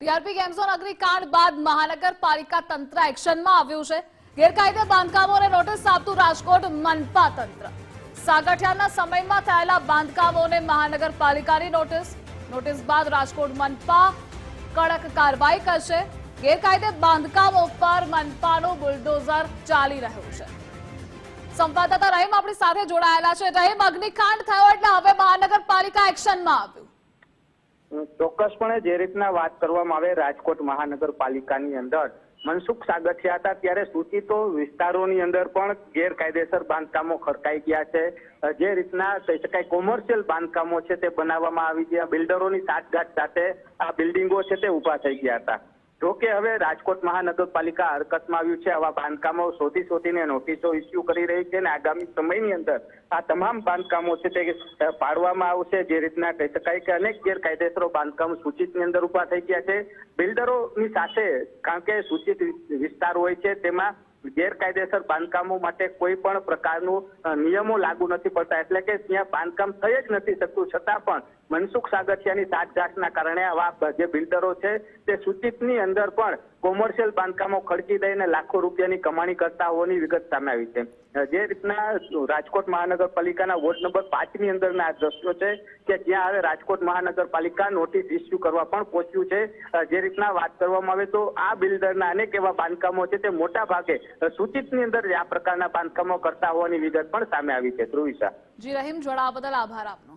TRP game zone અગ્નિકાંડ બાદ મહાનગરપાલિકા તંત્ર એક્શનમાં આવ્યું છે. ગેરકાયદે બાંધકામોને નોટિસ આપતું રાજકોટ મનપા તંત્ર સાગઠિયાના સમયમાં થયેલા બાંધકામોને મહાનગરપાલિકાની નોટિસ. નોટિસ બાદ રાજકોટ મનપા કડક કાર્યવાહી કરશે. ગેરકાયદે બાંધકામો પર મનપાનું બુલડોઝર ચાલી રહ્યું છે. સંવાદદાતા રહીમ આપણી સાથે જોડાયેલા છે. રહીમ, અગ્નિકાંડ થયો એટલે હવે મહાનગરપાલિકા એક્શનમાં આવ્યું. ચોક્કસપણે જે રીતના વાત કરવામાં આવે રાજકોટ મહાનગરપાલિકાની અંદર, મનસુખ સાગઠિયા હતા, ત્યારે સૂચિતો વિસ્તારોની અંદર પણ ગેરકાયદેસર બાંધકામો ખરકાઈ ગયા છે. જે રીતના કહી શકાય કોમર્શિયલ બાંધકામો છે તે બનાવવામાં આવી ગયા. બિલ્ડરોની સાઠગાંઠ સાથે આ બિલ્ડિંગો છે તે ઊભા થઈ ગયા હતા. જો કે હવે રાજકોટ મહાનગરપાલિકા હરકતમાં આવ્યું છે, આવા બાંધકામો શોધી શોધીને નોટિસો ઇસ્યુ કરી રહી છે અને આગામી સમયની અંદર આ તમામ બાંધકામો છે તે પાડવામાં આવશે. જે રીતના કહી શકાય કે અનેક ગેરકાયદેસરો બાંધકામ સૂચિતની અંદર ઊભા થઈ ગયા છે. બિલ્ડરોની સાથે, કારણ કે સૂચિત વિસ્તાર હોય છે, તેમાં ગેરકાયદેસર બાંધકામો માટે કોઈ પણ પ્રકારનું નિયમો લાગુ નથી પડતા. એટલે કે ત્યાં બાંધકામ થઈ જ નથી શકતું. છતાં પણ મનસુખ સાગઠિયાની સાઠગાંઠના કારણે આવા જે બિલ્ડરો છે, તે સૂચિતની અંદર પણ કોમર્શિયલ બાંધકામો ખડકી દઈને લાખો રૂપિયાની કમાણી કરતા હોવાની વિગત સામે આવી છે. જે રીતના રાજકોટ મહાનગરપાલિકાના વોર્ડ નંબર પાંચની અંદરના આ દ્રશ્યો છે કે જ્યાં હવે રાજકોટ મહાનગરપાલિકા નોટિસ ઇસ્યુ કરવા પણ પહોંચ્યું છે. જે રીતના વાત કરવામાં આવે તો આ બિલ્ડરના અનેક એવા બાંધકામો છે તે મોટા ભાગે સૂચિતની અંદર આ પ્રકારના બાંધકામો કરતા હોવાની વિગત પણ સામે આવી છે ધ્રુવિશા. જી, રહીમ જોડાવા બદલ આભાર આપનો.